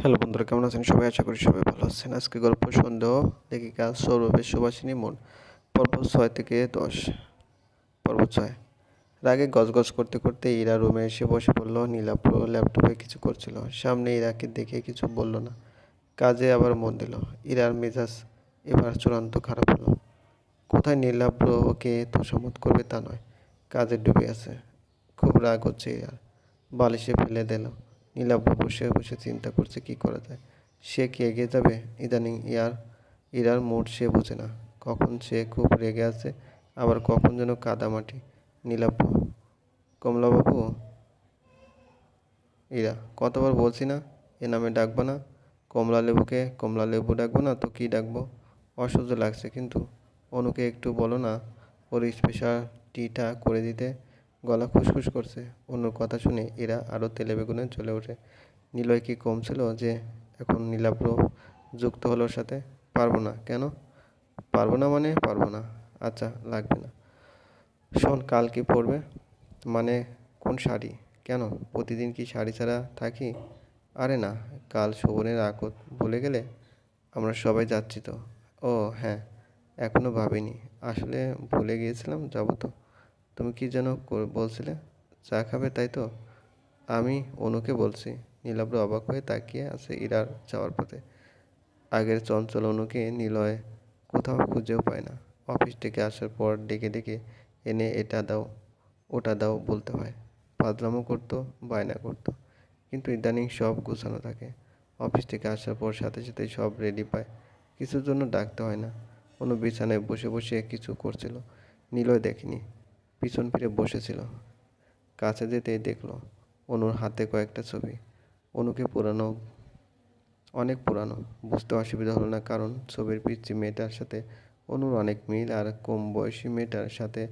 Hello বন্ধুরা, কেমন আছেন? সবাই আশা করি সবাই ভালো আছেন। আজকে গল্প, সন্দেহ, লেখিকা, সৌরভের সুবাসিনী, মন। পর্ব ছয় থেকে দশ। পর্ব ছয়। রাগে গজগজ করতে করতে ইরা রুমে এসে বসে পড়ল। নীলাপ্র ল্যাপটপে কিছু করছিল। সামনে ইরাকে দেখে কিছু বলল না। কাজে আবার মন দিল। ইরার মেজাজ এবার চূড়ান্ত খারাপ হলো। কোথায় নীলাপ্র ওকে তোষামত করবে তা নয়। কাজে ডুবে আছে। খুব রাগ হচ্ছে ইরার। বালিশে ফেলে দিল। নীলাব্র বসে বসে চিন্তা করছে, কি করা যায়? সে কি এগিয়ে যাবে? ইদানিং ইয়ার, ইরার মুড সে বোঝে না। কখন সে খুব রেগে আছে, আবার কখন যেন কাদামাটি নীলাব্র কমলাবাবু? ইরা, কতবার বলছি না? এ নামে ডাকবো না? কমলা লেবুকে কমলা লেবু ডাকবো না? তো কি ডাকবো? অসহ্য লাগছে কিন্তু। অনুকে একটু বলো না, ওর স্পেশাল টিটা করে দিতে। গলা খুসখুস করছে। অনুর কথা শুনে এরা আরও তেলে বেগুনে চলে ওঠে। নিলয় কি কম ছিল যে, এখন নীলাব্র যুক্ত হলো সাথে? পারব না। কেন? পারব না মানে? পারব না। আচ্ছা লাগবে না। শোন, কাল কি পরবে? মানে কোন শাড়ি? কেন? প্রতিদিন কি শাড়ি ছাড়া থাকি? আরে না, কাল শোভনের আকত ভুলে গেলে আমরা সবাই যাচ্ছি তো। ও হ্যাঁ এখনও ভাবিনি। আসলে ভুলে গিয়েছিলাম, যাব তো। তুমি কি যেন বলছিলে? চা খাবে তাই তো? আমি অনুকে বলছি। নীলাব্র অবাক হয়ে তাকিয়ে আছে ইরার যাওয়ার পথে। আগের চঞ্চল অনুকে নিলয় কোথাও খুঁজেও পায় না। অফিস থেকে আসার পর ডেকে ডেকে এনে এটা দাও, ওটা দাও বলতে হয়। পাদলামো করতো, বায়না করতো। কিন্তু ইদানিং সব গোছানো থাকে। অফিস থেকে আসার পর সাথে সাথে সব রেডি পায়। কিছুর জন্য ডাকতে হয় না। কোনো বিছানায় বসে বসে কিছু করছিল। নিলয় দেখেনি। পিছন ফিরে বসেছিল। কাছে যেতেই দেখল অনুর হাতে কয়েকটা ছবি। অনুকে পুরানো, অনেক পুরানো। বুঝতে অসুবিধা হলো না কারণ ছবির পিচ্ছি মেয়েটার সাথে অনুর অনেক মিল আর কম বয়সী মেয়েটার সাথে,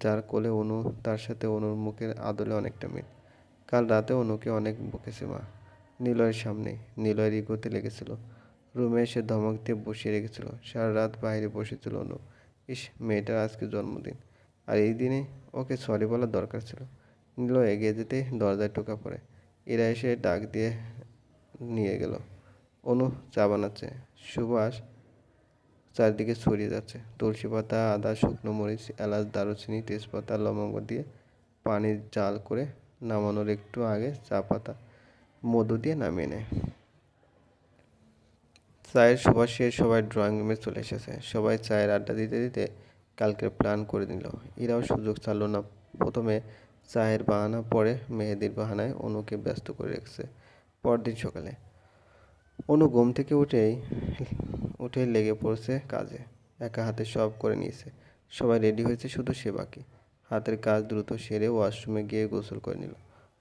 যার কোলে অনু, তার সাথে অনুর মুখের আদলে অনেকটা মিল। কাল রাতে অনুকে অনেক বকেছে মা নিলয়ের সামনে নিলয়ের ইগোতে লেগেছিল। রুমে এসে ধমক দিয়ে বসিয়ে রেখেছিল। সারা রাত বাইরে বসেছিল অনু। ইস, মেয়েটার আজকে জন্মদিন। আর এই দিনে ওকে সরি বলার দরকার ছিল। নীল এগিয়ে যেতে দরজায় টোকা পড়ে। এরা এসে ডাক দিয়ে নিয়ে গেল। অনু চা বানাচ্ছে। সুভাষ চারদিকে ছড়িয়ে যাচ্ছে। তুলসী পাতা, আদা, শুকনো মরিচ, এলাচ, দারুচিনি, তেজপাতা, লবঙ্গ দিয়ে পানি জাল করে নামানোর একটু আগে চা পাতা মধু দিয়ে নামিয়ে নেয়। চায়ের সুবাস সবাই ড্রয়িং রুমে চলে এসেছে। সবাই চায়ের আড্ডা দিতে দিতে কালকের প্ল্যান করে নিল। এরাও সুযোগ ছাড়লো না। প্রথমে চায়ের বাহানা, পরে মেহেদির বাহানায় অনুকে ব্যস্ত করে রেখেছে পরদিন সকালে। অনু ঘুম থেকে উঠেই, উঠে লেগে পড়ছে কাজে। একা হাতে সব করে নিয়েছে। সবাই রেডি হয়েছে, শুধু সে বাকি। হাতের কাজ দ্রুত সেরে ওয়াশরুমে গিয়ে গোসল করে নিল।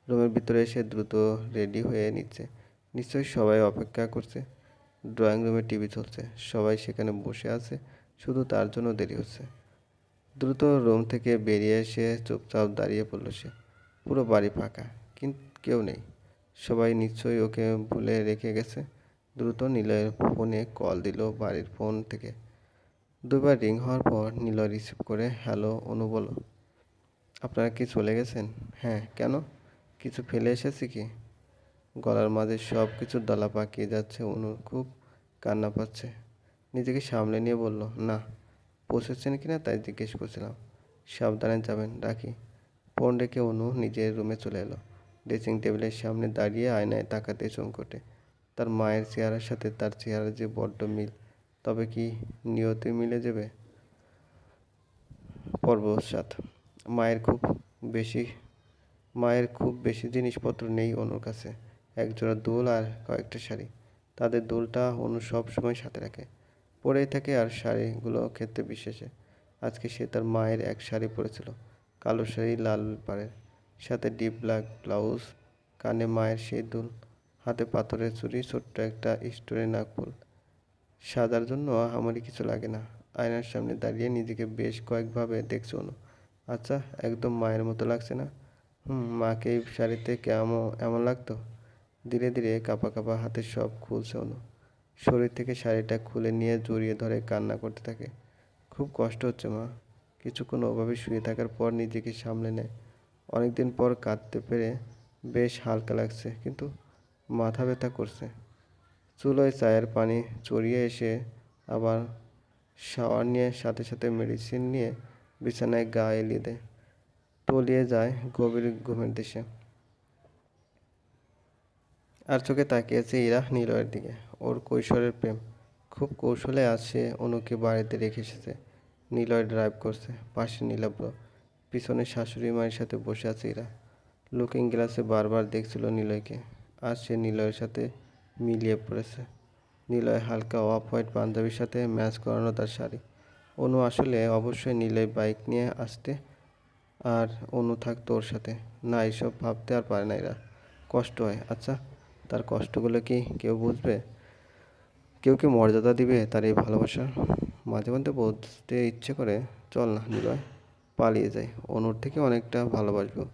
রুমের ভিতরে এসে দ্রুত রেডি হয়ে নিচ্ছে। নিশ্চয়ই সবাই অপেক্ষা করছে। ড্রয়িং রুমে টিভি চলছে। সবাই সেখানে বসে আছে। শুধু তার জন্য দেরি হচ্ছে। দ্রুত রুম থেকে বেরিয়ে এসে চুপচাপ দাঁড়িয়ে পড়ল সে। পুরো বাড়ি ফাঁকা কিন্তু কেউ নেই। সবাই নিশ্চয়ই ওকে ভুলে রেখে গেছে। দ্রুত নিলয়ের ফোনে কল দিল বাড়ির ফোন থেকে। দুবার রিং হওয়ার পর নিলয় রিসিভ করে, হ্যালো, অনু বলো। আপনারা কি চলে গেছেন? হ্যাঁ কেন? কিছু ফেলে এসেছি কি? গলার মাঝে সব কিছু দলা পাকিয়ে যাচ্ছে অনুর খুব কান্না পাচ্ছে। নিজেকে সামলে নিয়ে বলল, না পৌঁছেছেন কিনা তাই জিজ্ঞেস করছিলাম। সাবধানে যাবেন, রাখি। ফোন রেখে অনু নিজের রুমে চলে এলো। ড্রেসিং টেবিলের সামনে দাঁড়িয়ে আয়নায় তাকাতে চমকটে তার মায়ের চেহারার সাথে তার চেহারা যে বড্ড মিল, তবে কি নিয়তি মিলে যাবে? পর্ব সাত মায়ের খুব বেশি, মায়ের খুব বেশি জিনিসপত্র নেই অনুর কাছে। একজোড়া দোল আর কয়েকটা শাড়ি। তাদের দোলটা অনু সব সময় সাথে রাখে। পরেই থাকে আর শাড়িগুলো ক্ষেত্রে বিশেষে। আজকে সে তার মায়ের এক শাড়ি পরেছিল, কালো শাড়ি, লাল পাড়ের। সাথে ডিপ ব্ল্যাক ব্লাউজ, কানে মায়ের সেই দুল, হাতে পাথরের চুড়ি, ছোট্ট একটা স্টোরে নাকফুল সাজার জন্য আমারই কিছু লাগে না। আয়নার সামনে দাঁড়িয়ে নিজেকে বেশ কয়েকভাবে দেখছে অনু। আচ্ছা একদম মায়ের মতো লাগছে না? হুম, মাকে এই শাড়িতে কেমন, এমন লাগতো? ধীরে ধীরে কাঁপা কাপা হাতে সব খুলছে অনু। শরীর থেকে শাড়িটা খুলে নিয়ে জড়িয়ে ধরে কান্না করতে থাকে। খুব কষ্ট হচ্ছে মা। কিছুক্ষণ ওভাবে শুয়ে থাকার পর নিজেকে সামলে নেয়। অনেকদিন পর কাঁদতে পেরে বেশ হালকা লাগছে, কিন্তু মাথা ব্যথা করছে। চুলোয় চায়ের পানি চড়িয়ে এসে আবার শাওয়ার নিয়ে সাথে সাথে মেডিসিন নিয়ে বিছানায় গা এলিয়ে দেয়। তলিয়ে যায় গভীর ঘুমের দেশে। আর চোখে তাকিয়েছে ইরা নিলয়ের দিকে। ওর কৈশোরের প্রেম। খুব কৌশলে আজ সে অনুকে বাড়িতে রেখে এসেছে। নিলয় ড্রাইভ করছে। পাশে নীলাব্র। পিছনে শাশুড়ি মায়ের সাথে বসে আছে ইরা লুকিং গ্লাসে বারবার দেখছিল নিলয়কে। আর সে নিলয়ের সাথে মিলিয়ে পড়েছে। নিলয় হালকা অফ হোয়াইট পাঞ্জাবির সাথে ম্যাচ করানো তার শাড়ি। অনু আসলে অবশ্যই নিলয় বাইক নিয়ে আসতে আর অনু থাকতো ওর সাথে। না এইসব ভাবতে আর পারে না এরা কষ্ট হয়। আচ্ছা তার কষ্টগুলো কি কেউ বুঝবে? কেউ কি মর্যাদা দিবে তার এই ভালোবাসার মাঝে মধ্যে বলতে ইচ্ছে করে, চল না, নিলয়, পালিয়ে যাই। অনুর থেকে অনেকটা ভালোবাসবো।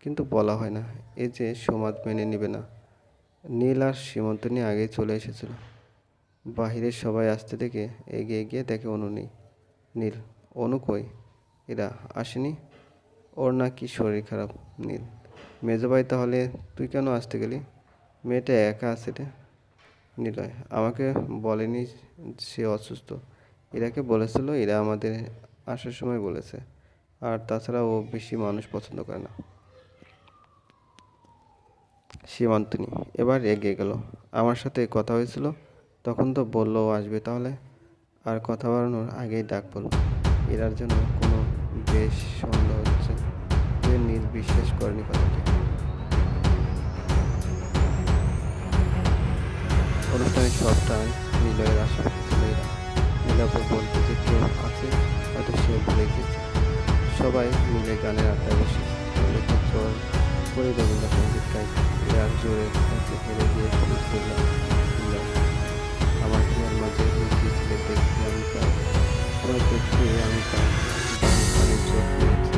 কিন্তু বলা হয় না। এই যে সমাজ মেনে নিবে না। নীল আর সীমন্ত নিয়ে আগেই চলে এসেছিল। বাহিরের সবাই আসতে দেখে এগিয়ে গিয়ে দেখে অনু নেই। নীল, অনু কই? এরা আসেনি? ওর নাকি শরীর খারাপ। নীল, মেজো ভাই, তাহলে তুই কেন আসতে গেলি? মেয়েটা একা আছে রে। নিলয়, আমাকে বলেনি সে অসুস্থ। এরাকে বলেছিল এরা আমাদের আসার সময় বলেছে। আর তাছাড়া ও বেশি মানুষ পছন্দ করে না। সীমান্তনী এবার এগিয়ে গেল। আমার সাথে কথা হয়েছিল। তখন তো বলল আসবে তাহলে? আর কথা বাড়ানোর আগেই ডাক পড়ল। এরার জন্য কোনো বেশ সন্দেহ হচ্ছে। নীল বিশ্বাস করেনি কথাটি। অনুষ্ঠানের সবটাই নিলয়ের আশেপাশে ছিল এরা নীলাপুর বলতে যে কেউ আছে, হয়তো সে ভুলে গিয়েছে। সবাই মিলে গানের আড্ডায় বসে বলেছে চল করে রবীন্দ্রসঙ্গীত গাই এরা জোরে কাছে হেরে গিয়ে শুরু করলাম। আমার তোমার মাঝে লুকিয়ে আমি দেখতে আমি পাই। চোখ নিয়েছি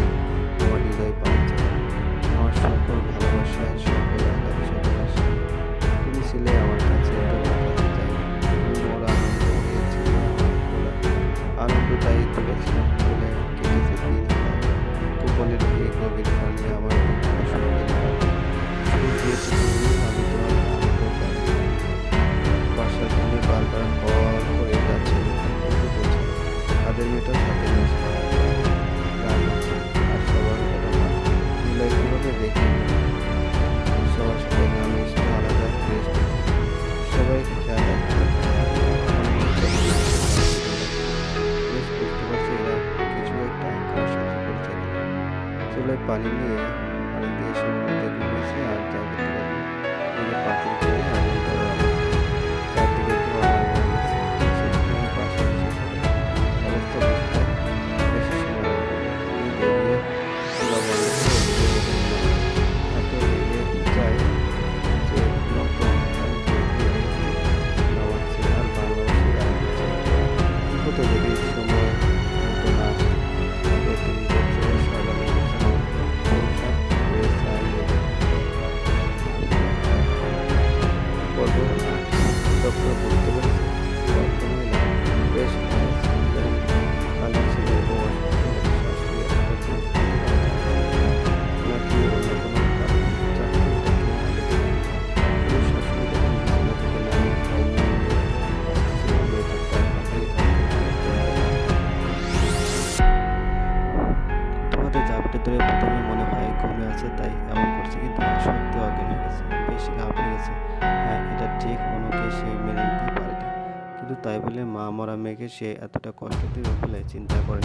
সে এতটা কষ্ট দেবে বলে চিন্তা করে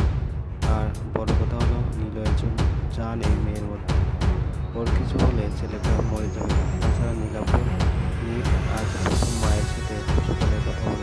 আর বড় কথা হলো, নীল জন্য জান এই মেয়ের মধ্যে ওর কিছু হলে ছেলেটা মরে যাবে। তাছাড়া নীলাপুর নীল আজ মায়ের সাথে সকালে কথা বলেছে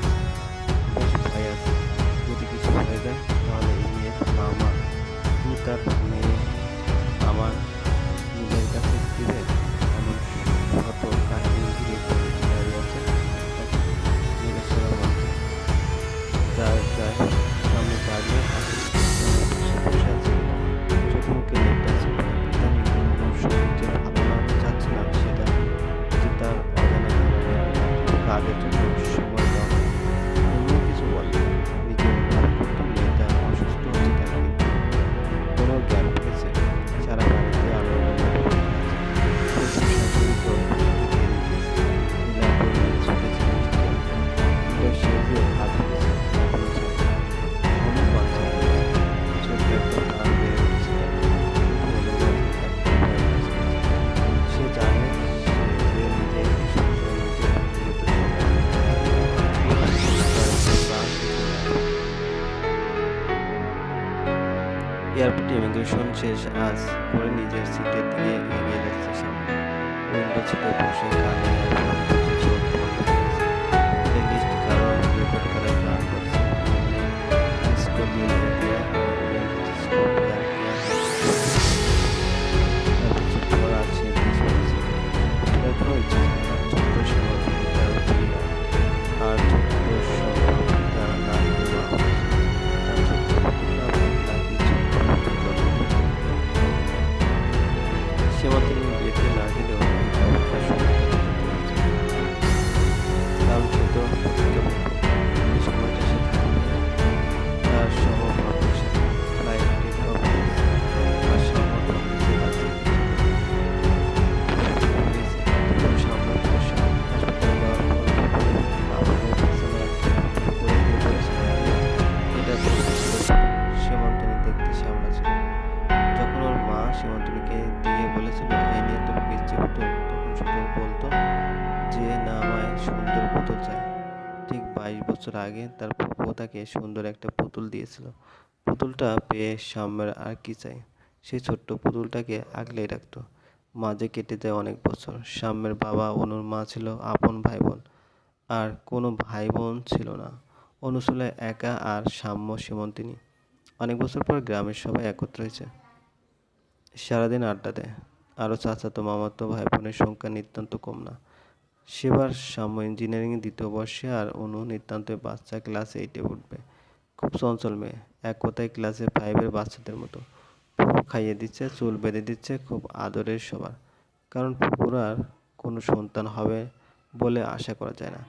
ইমিগ্রেশন শেষ আজ করে নিজের সিটের দিকে এগিয়ে যাচ্ছে সামনে। উইন্ডো সিটে বসে কানে। আগে তার ফুফু তাকে সুন্দর একটা পুতুল দিয়েছিল। পুতুলটা পেয়ে সাম্যের আর কি চাই? সেই ছোট্ট পুতুলটাকে আগলেই রাখতো। মাঝে কেটে যায় অনেক বছর। সাম্যের বাবা অনুর মা ছিল আপন ভাই বোন আর কোনো ভাই বোন ছিল না। অনু ছিল একা আর সাম্য সীমন্তিনী অনেক বছর পর গ্রামের সবাই একত্র হয়েছে। সারাদিন আড্ডা দেয়। আরও চাচাতো, মামাতো ভাই বোনের সংখ্যা নিতান্ত কম না। সেবার সাম্য ইঞ্জিনিয়ারিং দ্বিতীয় বর্ষে আর অনু নিতান্ত বাচ্চা ক্লাস এইটে উঠবে। খুব চঞ্চল মেয়ে, এক কথায় ক্লাসে ফাইভের বাচ্চাদের মতো। খাইয়ে দিচ্ছে, চুল বেঁধে দিচ্ছে, খুব আদরের সবার। কারণ ফুপুর আর কোনো সন্তান হবে বলে আশা করা যায় না।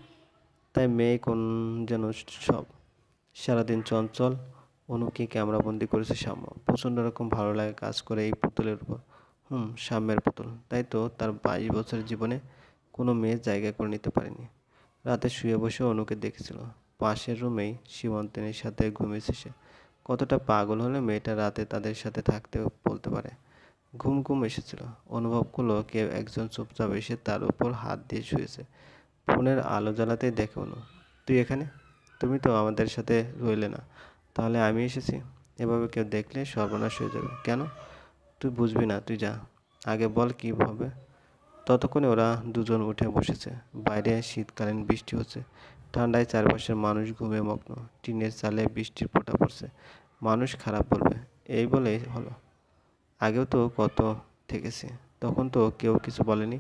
তাই মেয়ে কোন যেন সব সারাদিন চঞ্চল, অনুকে ক্যামেরাবন্দি করেছে সাম্য। প্রচণ্ড রকম ভালো লাগে কাজ করে এই পুতুলের উপর। হুম, সাম্যের পুতুল। তাই তো তার বাইশ বছরের জীবনে কোনো মেয়ে জায়গা করে নিতে পারেনি। রাতে শুয়ে বসে অনুকে দেখেছিল। পাশের রুমেই সীমন্তিনীর সাথে ঘুমিয়েছে সে। কতটা পাগল হলে মেয়েটা রাতে তাদের সাথে থাকতে বলতে পারে। ঘুম ঘুম এসেছিল। অনুভব করল কেউ একজন চুপচাপ এসে তার উপর হাত দিয়ে শুয়েছে। ফোনের আলো জ্বালাতেই দেখে অনু, তুই এখানে? তুমি তো আমাদের সাথে রইলে না। তাহলে আমি এসেছি। এভাবে কেউ দেখলে সর্বনাশ হয়ে যাবে। কেন? তুই বুঝবি না, তুই যা। আগে বল কী হবে ততক্ষণে ওরা দুজন উঠে বসেছে। বাইরে শীতকালীন বৃষ্টি হচ্ছে। ঠান্ডায় চারপাশের মানুষ ঘুমে মগ্ন। টিনের চালে বৃষ্টির ফোঁটা পড়ছে। মানুষ খারাপ বলবে। এই বলেই হলো। আগেও তো কত থেকেছে। তখন তো কেউ কিছু বলেনি।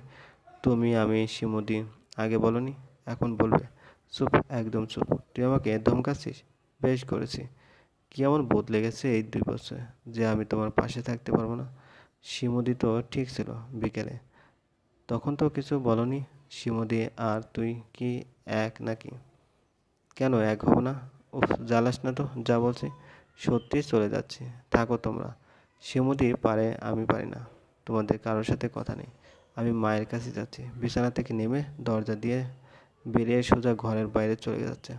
তুমি, আমি, শিমুদি, আগে বলনি, এখন বলবে। চুপ, একদম চুপ। তুই আমাকে ধমকাচ্ছিস? বেশ করেছি। কি এমন বদলে গেছে এই দুই বছর যে আমি তোমার পাশে থাকতে পারব না? শিমুদি তো ঠিক ছিল বিকেলে। তখন তো কিছু বলনি, শিমুদি, আর তুই কি এক নাকি? কেন এক হব না? উফ, জ্বালাস না তো, যা বলছি। সত্যি চলে যাচ্ছে, থাকো তোমরা। শিমুদি পারে, আমি পারি না। তোমাদের কারোর সাথে কথা নেই। আমি মায়ের কাছে যাচ্ছি। বিছানা থেকে নেমে দরজা দিয়ে বেরিয়ে সোজা ঘরের বাইরে চলে যাচ্ছে।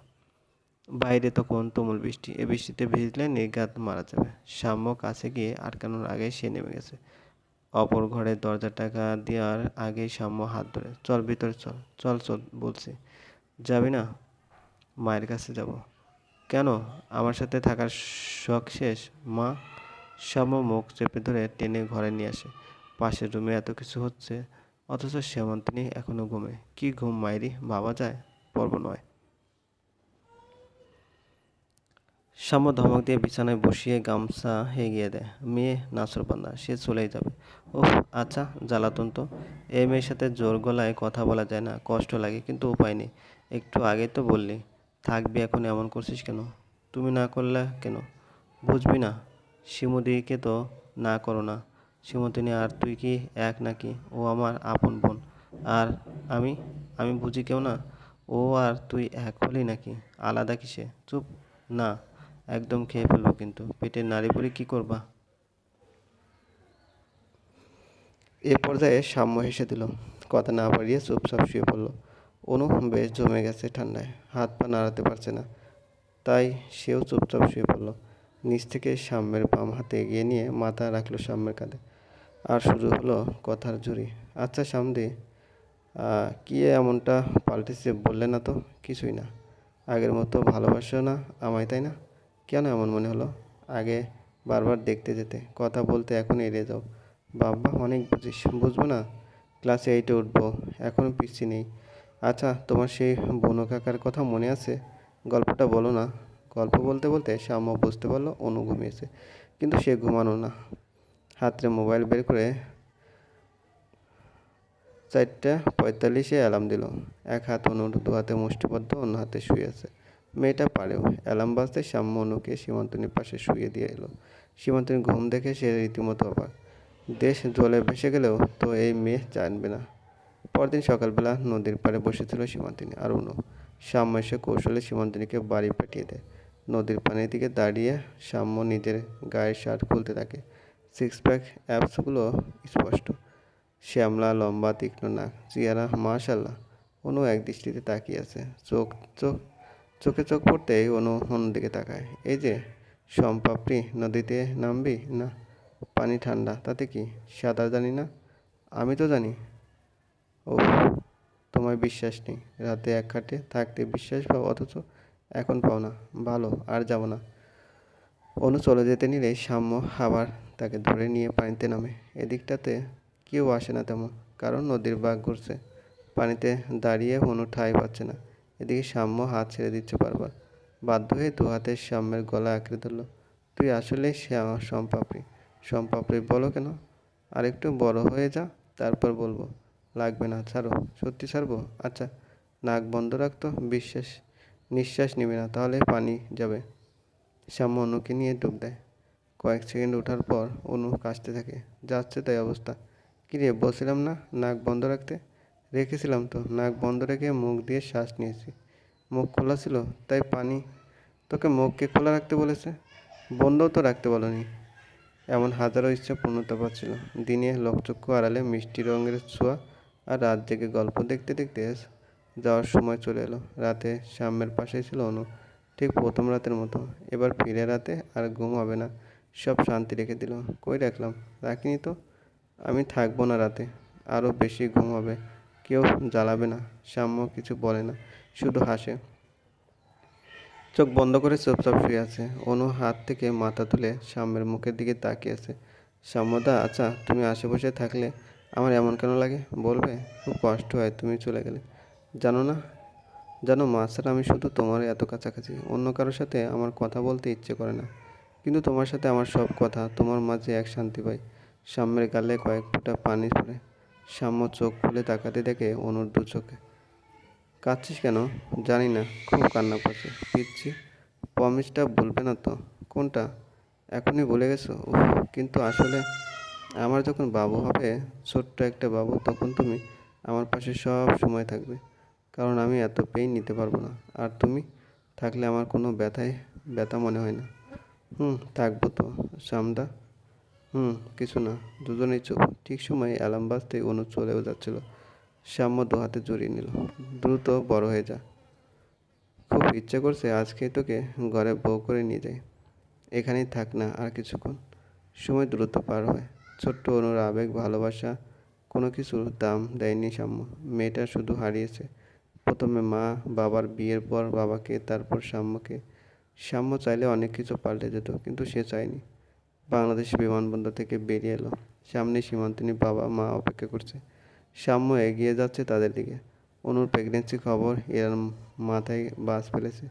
বাইরে তখন তুমুল বৃষ্টি। এ বৃষ্টিতে ভিজলে নির্ঘাত মারা যাবে। সাম্য কাছে গিয়ে আটকানোর আগে সে নেমে গেছে। অপর ঘরের দরজা টাকা দেওয়ার আগেই সাম্য হাত ধরে, চল ভিতরে চল চল চল, বলছি। যাবি না? মায়ের কাছে যাব। কেন? আমার সাথে থাকার শখ শেষ? মা? সাম্য মুখ চেপে ধরে টেনে ঘরে নিয়ে আসে। পাশের রুমে এত কিছু হচ্ছে, অথচ শ্যামন্তিনী এখনও ঘুমে। কি ঘুম মায়েরি বাবা যায়? পর্ব নয়। সাম্য ধমক দিয়ে বিছানায় বসিয়ে গামছা হেগিয়ে দেয়। মেয়ে নাচরবান্দা সে চলেই যাবে। ওহ আচ্ছা জ্বালাতন তো। এই মেয়ের সাথে জোর গলায় কথা বলা যায় না, কষ্ট লাগে, কিন্তু উপায় নেই। একটু আগে তো বললি, থাকবি এখন এমন করছিস কেন? তুমি না করলে কেন? বুঝবি না, শিমুদিকে তো না করো না। শিমুদিনী, আর তুই কি এক নাকি? ও আমার আপন বোন। আর আমি? আমি বুঝি কেউ না? ও আর তুই এক হলি নাকি? আলাদা কিসে? চুপ, না। একদম খেয়ে ফেলব কিন্তু। পেটের নাড়ি পরে কী করবা? এ পর্যায়ে সাম্য হেসে দিল। কথা না বাড়িয়ে চুপচাপ শুয়ে পড়ল। অনু বেশ জমে গেছে ঠান্ডায়। হাত পা নাড়াতে পারছে না। তাই সেও চুপচাপ শুয়ে পড়ল। নিচ থেকে সাম্যের বাম হাতে এগিয়ে নিয়ে মাথা রাখল সাম্যের কাঁধে। আর শুরু হলো কথার ঝুড়ি। আচ্ছা সামদি কি এমনটা পাল্টেছে বললে না তো? কিছুই না। আগের মতো ভালোবাসো না আমায়, তাই না? কেন এমন মনে হলো? আগে বারবার দেখতে যেতে, কথা বলতে এখন এড়িয়ে যাও। বাবা, অনেক বুঝিস, বুঝব না? ক্লাসে এইটে উঠবো এখনও পিসি নেই। আচ্ছা তোমার সেই বনু কাকার কথা মনে আছে? গল্পটা বলো না। গল্প বলতে বলতে শ্যাম্য বুঝতে পারল, অনু ঘুমিয়েছে, কিন্তু সে ঘুমানো না। হাতে মোবাইল বের করে চারটা পঁয়তাল্লিশে অ্যালার্ম দিল। এক হাত অনুর, দু হাতে মুষ্টিবদ্ধ, অন্য হাতে শুয়ে আছে। মেয়েটা পারেও। অ্যালার্ম বাজতে শ্যাম্য অনুকে সীমান্তনীর পাশে শুয়ে দিয়ে এলো। সীমান্তনী ঘুম দেখে সে রীতিমতো অবাক। দেশ জলে ভেসে গেলেও তো এই মেয়ে জানবে না। পরদিন সকালবেলা নদীর পাড়ে বসেছিল সীমান্তিনী আর অনু শ্যাম্য এসে কৌশলে সীমান্তিনীকে বাড়ি পাঠিয়ে দেয়। নদীর পানির দিকে দাঁড়িয়ে শ্যাম্য নিজের গায়ের শার্ট খুলতে থাকে। সিক্স প্যাক অ্যাপসগুলো স্পষ্ট। শ্যামলা, লম্বা, তীক্ষ্ণ নাক, চেহারা, মাশাল্লাহ। অনু এক দৃষ্টিতে তাকিয়ে আছে। চোখ চোখ চোখে চোখ পড়তেই অনু অন্য দিকে তাকায়। এই যে সম্পাপড়ি নদীতে নামবি না? পানি ঠান্ডা, তাতে কি সাঁতার জানি না? আমি তো জানি। ও তোমায় বিশ্বাস নেই। রাতে এক খাটে থাকতে বিশ্বাস পাও, অথচ এখন পাও না। ভালো, আর যাব না। অনু চলে যেতে নিলেই সাম্য আবার তাকে ধরে নিয়ে পানিতে নামে। এদিকটাতে কেউ আসে না তেমন, কারণ নদীর বাঘ ঘুরছে। পানিতে দাঁড়িয়ে অনু ঠাঁই পাচ্ছে না। এদিকে সাম্য হাত ছেড়ে দিচ্ছে বারবার বাধ্য হয়ে দু হাতের সাম্যের গলা আঁকড়ে ধরলো, তুই আসলে সে আমার সম্পাপড়ি। সম্পাপড়ি বলো কেন? আর একটু বড় হয়ে যা, তারপর বলব। লাগবে না, ছাড়ো। সত্যি ছাড়বো? আচ্ছা নাক বন্ধ রাখতো বিশ্বাস, নিঃশ্বাস নিবে না, তাহলে পানি যাবে। শ্যাম্য অনুকে নিয়ে ডুব দেয়। কয়েক সেকেন্ড ওঠার পর অনু কাশতে থাকে। যাচ্ছে তাই অবস্থা। কিরে, বলছিলাম না, নাক বন্ধ রাখতে? রেখেছিলাম তো, নাক বন্ধ রেখে মুখ দিয়ে শ্বাস নিয়েছি। মুখ খোলা ছিল, তাই পানি তোকে মুখকে খোলা রাখতে বলেছে, বন্ধও তো রাখতে বলনি। এমন হাজারো ইচ্ছা পূর্ণতা পাচ্ছিল। দিনে লোকচক্ষু আড়ালে মিষ্টি রঙের ছোঁয়া আর রাত জেগে গল্প দেখতে দেখতে যাওয়ার সময় চলে এলো। রাতে সাম্যের পাশেই ছিল অনু, ঠিক প্রথম রাতের মতো। এবার ফিরে রাতে আর ঘুম হবে না, সব শান্তি রেখে দিল। কই রাখলাম? রাখিনি তো? আমি থাকব না রাতে আরও বেশি ঘুম হবে। কেউ জ্বালাবে না সাম্য কিছু বলে না, শুধু হাসে। চোখ বন্ধ করে চুপচাপ শুয়ে আছে। অনু হাত থেকে মাথা তুলে সাম্যের মুখের দিকে তাকিয়ে আছে। সাম্যদা আচ্ছা তুমি আশেপাশে থাকলে আমার এমন কেন লাগে? বলবে, খুব কষ্ট হয়, তুমি চলে গেলে। জানো না, জানো মা, স্যার, আমি শুধু তোমার এত কাছাকাছি। অন্য কারোর সাথে আমার কথা বলতে ইচ্ছে করে না। কিন্তু তোমার সাথে আমার সব কথা, তোমার মাঝে এক শান্তি পাই। সাম্যের গালে কয়েক ফোঁটা পানি পড়ে। সাম্য চোখ খুলে তাকাতে দেখে অনুর দু চোখে। কাঁদছিস কেন? জানি না, খুব কান্না করছে। পিচ্ছি প্রমিসটা বলবে না তো? কোনটা? এখনই বলে গেছো? কিন্তু আসলে আমার যখন বাবু হবে, ছোট্ট একটা বাবু, তখন তুমি আমার পাশে সব সময় থাকবে। কারণ আমি এত পেইন নিতে পারব না। আর তুমি থাকলে আমার কোনো ব্যথায়, ব্যথা মনে হয় না। হুম, থাকব তো সামদা হুম, কিছু না। দুজনেই চুপ। ঠিক সময় অ্যালার্ম বাজতে অনু চলেও যাচ্ছিল। শ্যাম্য দু হাতে জড়িয়ে নিল। দ্রুত বড় হয়ে যা। খুব ইচ্ছে করছে আজকে তোকে ঘরে বউ করে নিয়ে যাই। এখানেই থাক না আর কিছুক্ষণ। সময় দ্রুত পার হয়। ছোট্ট অনুর আবেগ, ভালোবাসা, কোনো কিছুর দাম দেয়নি সাম্য মেয়েটা শুধু হারিয়েছে। প্রথমে মা, বাবার বিয়ের পর বাবাকে, তারপর সাম্যকে সাম্য চাইলে অনেক কিছু পাল্টে যেত, কিন্তু সে চায়নি। বাংলাদেশ বিমানবন্দর থেকে বেরিয়ে এলো। সামনে সীমান্তিনী বাবা মা অপেক্ষা করছে। সাম্য এগিয়ে যাচ্ছে তাদের দিকে। অনুর প্রেগনেন্সি খবর এর মাথায় বাস ফেলেছে।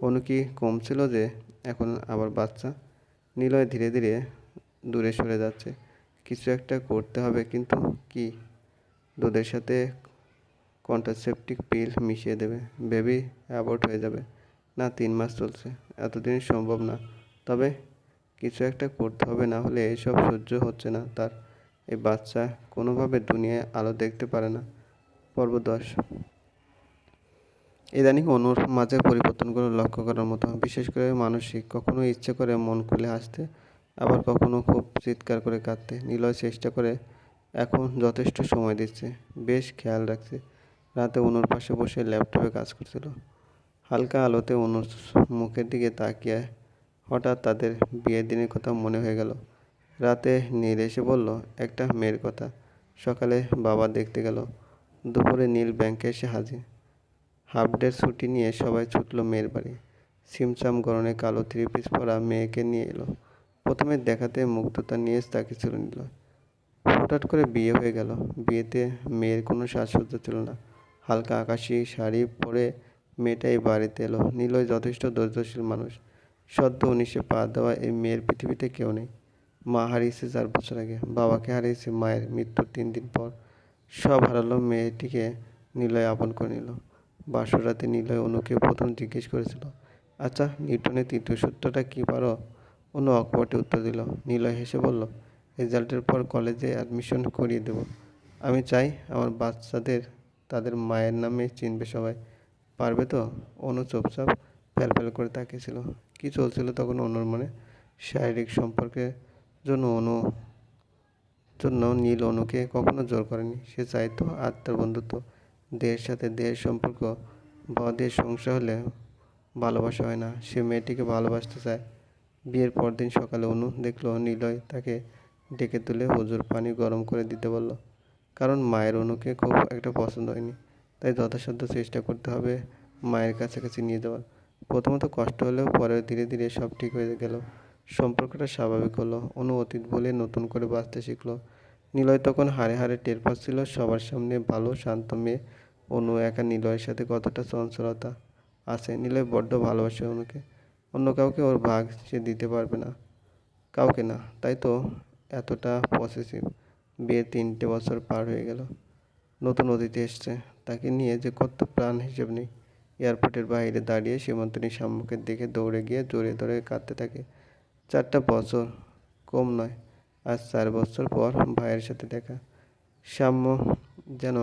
অনু কি কমছিল যে এখন আবার বাচ্চা? নিলয় ধীরে ধীরে দূরে সরে যাচ্ছে। কিছু একটা করতে হবে কিন্তু কি? দুধের সাথে কন্ট্রাসেপটিক পিল মিশিয়ে দেবে। বেবি অ্যাবর্ট হয়ে যাবে। না, তিন মাস চলছে। এতদিন সম্ভব না। তবে কিছু একটা করতে হবে, না হলে এসব সহ্য হচ্ছে না। তার এই বাচ্চা কোনোভাবে দুনিয়ায় আলো দেখতে পারে না। পর্ব দশ। ইদানিং অনুর মাঝে পরিবর্তনগুলো লক্ষ্য করার মতো, বিশেষ করে মানসিক। কখনো ইচ্ছে করে মন খুলে আসতে আবার কখনো খুব চিৎকার করে কাঁদতে। নিলয় চেষ্টা করে এখন যথেষ্ট সময় দিচ্ছে। বেশ খেয়াল রাখছে। রাতে অনুর পাশে বসে ল্যাপটপে কাজ করছিল। হালকা আলোতে অনুর মুখের দিকে তাকিয়ে হঠাৎ তাদের বিয়ের দিনের কথা মনে হয়ে গেল। রাতে নীল এসে বলল, একটা মেয়ের কথা। সকালে বাবা দেখতে গেল। দুপুরে নীল ব্যাংকে এসে হাজির। হাফ ডে ছুটি নিয়ে সবাই ছুটলো মেয়ের বাড়ি। সিমসাম গরনে কালো থ্রি পিস পরা মেয়েকে নিয়ে এলো। প্রথমে দেখাতে মুগ্ধতা নিয়ে তাকিয়েছিল নিলয় হঠাৎ করে বিয়ে হয়ে গেল। বিয়েতে মেয়ের কোনো সাজসজ্জা ছিল না। হালকা আকাশি শাড়ি পরে মেয়েটাই বাড়িতে এলো। নিলয় যথেষ্ট ধৈর্যশীল মানুষ। সদ্য উনিশে পা দেওয়া এই মেয়ের পৃথিবীতে কেউ নেই। মা হারিয়েছে চার বছর আগে, বাবাকে হারিয়েছে মায়ের মৃত্যুর তিন দিন পর। সব হারালো, মেয়েটিকে নিলয় আপন করে নিল। বাসর রাতে নিলয় অনুকে প্রথম জিজ্ঞেস করেছিল আচ্ছা নিউটনের তৃতীয় সূত্রটা কী পারো? অনু অকপটে উত্তর দিল, নিলয় হেসে বলল, রেজাল্টের পর কলেজে অ্যাডমিশন করিয়ে দেব। আমি চাই আমার বাচ্চাদের, তাদের মায়ের নামে চিনবে সবাই। পারবে তো? অনু চুপচাপ ফ্যালফ্যাল করে তাকিয়েছিল কি চলছিল তখন অনুর মনে? শারীরিক সম্পর্কে জন্য অনু, জন্য নীল অনুকে কখনো জোর করেনি। সে চাইতো আত্মার বন্ধুত্ব, দেহের সাথে দেহের সম্পর্ক বা দেহের সংসার হলে ভালোবাসা হয় না। সে মেয়েটিকে ভালোবাসতে চায়। বিয়ের পরদিন সকালে অনু দেখল নীলয় তাকে ডেকে তুলে হুজুর পানি গরম করে দিতে বলল, কারণ মায়ের অনুকে খুব একটা পছন্দ হয়নি। তাই যথাসাধ্য চেষ্টা করতে হবে মায়ের কাছাকাছি নিয়ে যাওয়ার। প্রথমত কষ্ট হলেও পরে ধীরে ধীরে সব ঠিক হয়ে গেল। সম্পর্কটা স্বাভাবিক হলো। অনু অতীত বলে নতুন করে বাঁচতে শিখলো। নিলয় তখন হারে হারে টের পাচ্ছিল সবার সামনে ভালো, শান্ত মেয়ে। অনু একা নিলয়ের সাথে কতটা চঞ্চলতা আছে? নিলয় বড্ড ভালোবাসে অনুকে। অন্য কাউকে ওর ভাগ সে দিতে পারবে না। কাউকে না, তাই তো এতটা পসেসিভ বিয়ে তিনটে বছর পার হয়ে গেল। নতুন অতিথি এসছে। তাকে নিয়ে যে কত প্রাণ হিসেব নেই। এয়ারপোর্টের বাইরে দাঁড়িয়ে সীমন্তনী সাম্যকে দেখে দৌড়ে গিয়ে জোরে ধরে কাঁদতে থাকে। চারটা বছর কম নয়, আজ চার বছর পর ভাইয়ের সাথে দেখা। সাম্য যেন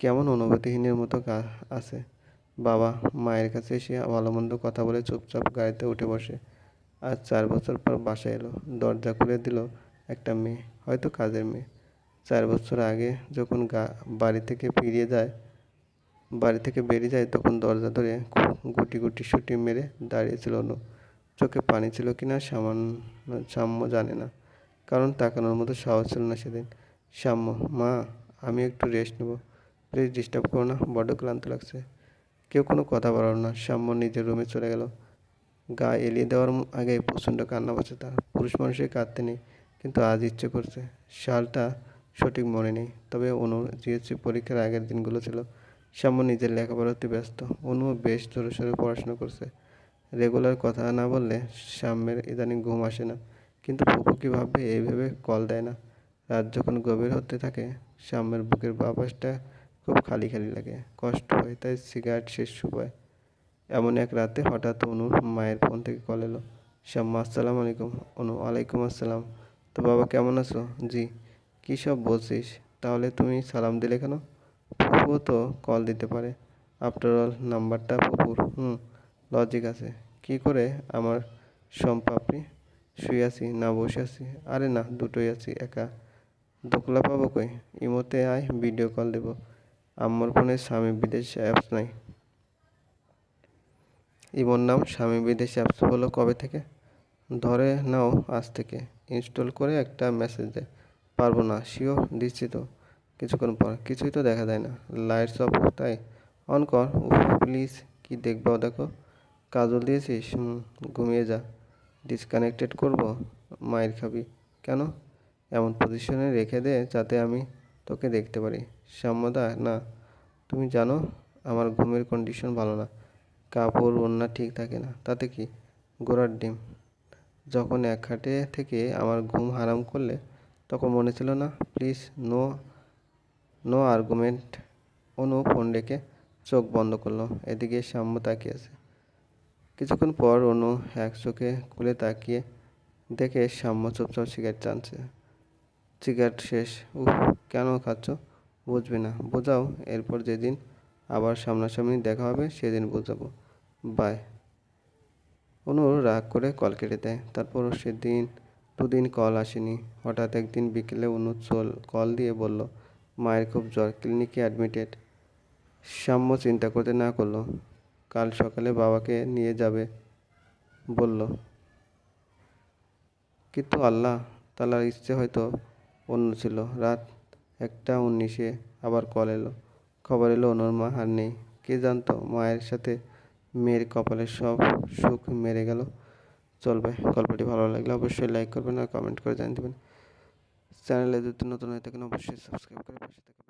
কেমন অনুভূতিহীনের মতো আছে। বাবা মায়ের কাছে এসে ভালো মন্দ কথা বলে চুপচাপ গাড়িতে উঠে বসে। আজ চার বছর পর বাসায় এলো। দরজা খুলে দিল একটা মেয়ে, হয়তো কাজের মেয়ে। চার বছর আগে যখন গা বাড়ি থেকে ফিরিয়ে যায় বাড়ি থেকে বেরিয়ে যায়, তখন দরজা ধরে গুটি গুটি শুটি মেরে দাঁড়িয়েছিল অনু চোখে পানি ছিল কি না সামান্য সাম্য জানে না। কারণ তাকানোর মতো সাহস ছিল না সেদিন। সাম্য, মা, আমি একটু রেস্ট নেব। প্লিজ ডিস্টার্ব করো না, বড্ড ক্লান্ত লাগছে। কেউ কোনো কথা বলল না। সাম্য নিজের রুমে চলে গেল। গা এলিয়ে দেওয়ার আগে প্রচণ্ড কান্না পাচ্ছে তার। পুরুষ মানুষের কাঁদতে নেই, কিন্তু আজ ইচ্ছে করছে। সালটা সঠিক মনে নেই, তবে অনু জিএসসি পরীক্ষার আগের দিনগুলো ছিল। সাম্য নিজের লেখাপড়াতে ব্যস্ত। অনু বেশ জোরে সোরে পড়াশোনা করছে। রেগুলার কথা না বললে সাম্যের ইদানিং ঘুম আসে না। কিন্তু ফুপু কী ভাববে, এই ভেবে কল দেয় না। রাত যখন গভীর হতে থাকে সাম্যের বুকের বাঁ পাশটা খুব খালি খালি লাগে। কষ্ট হয়, তাই সিগারেট শেষ সুপায় এমন এক রাতে হঠাৎ অনুর মায়ের ফোন থেকে কল এলো। শ্যাম্মা আসসালামু আলাইকুম। অনু আলাইকুম আসসালাম। তো বাবা, কেমন আছো? জি। কী সব বলছিস? তাহলে তুমি সালাম দিলে কেন? ফুপুও তো কল দিতে পারে। আফটার অল নাম্বারটা ফুপুর হুম লজিক আছে। কি করে আমার সম্পাপড়ি শুয়ে আছি, না বসে আছি? আরে না, দুটোই আছি, একা। দোকলা পাবো কই? ইমোতে আয় ভিডিও কল দেবো। আম্মর ফোনে স্বামী বিদেশ অ্যাপস নাই। ইমোর নাম স্বামী বিদেশ অ্যাপস হলো কবে থেকে? ধরে নাও আজ থেকে। ইনস্টল করে একটা মেসেজ দে। পারব না শিওর দিচ্ছি তো। কিছুক্ষণ পর। কিছুই তো দেখা যায় না। লাইটস অফ তাই? অন কর। প্লিজ কি দেখব? দেখো। কাজল দিয়েছিস? ঘুমিয়ে যা। ডিসকানেক্টেড করব? মায়ের খাবি। কেন? এমন পজিশনে রেখে দে যাতে আমি তোকে দেখতে পারি। শ্যামদা না। তুমি জানো, আমার ঘুমের কন্ডিশন ভালো না। কাপড়, ওড়না ঠিক থাকে না। তাতে কি? গোড়ার ডিম। যখন এক খাটে থেকে আমার ঘুম হারাম করলে, তখন মনে ছিল না please no no argument. Anu phone রেখে চোখ বন্ধ করল। এদিকে সাম্য তাকিয়ে আছে। কিছুক্ষণ পর অনু এক চোখে খুলে তাকিয়ে দেখে সাম্য চুপচাপ সিগারেট টানছে। সিগারেট শেষ। উফ, কেন খাচ্ছ? বুঝবে না। বোঝাও, এরপর যেদিন আবার সামনাসামনি দেখা হবে, সেদিন বোঝাবো। বাই। অনু রাগ করে কল কেটে দেয়। তারপর সেদিন দুদিন কল আসেনি। হঠাৎ একদিন বিকেলে অনু চল, কল দিয়ে বলল মায়ের খুব জ্বর ক্লিনিকে অ্যাডমিটেড সাম্য চিন্তা করতে না করল। কাল সকালে বাবাকে নিয়ে যাবে, বলল। কিন্তু আল্লাহ তালার ইচ্ছে হয়তো অন্য ছিল। রাত একটা উনিশে আবার কল এলো। খবর এলো অনুর মা আর নেই। কে জানতো মায়ের সাথে মেয়ের কপালে সব সুখ মেরে গেল। চলবে গল্পটি ভালো লাগলে অবশ্যই লাইক করবেন আর কমেন্ট করে জানিয়ে দেবেন। চ্যানেলে যদি নতুন হয়ে থাকেন অবশ্যই সাবস্ক্রাইব করে পাশে থাকবেন।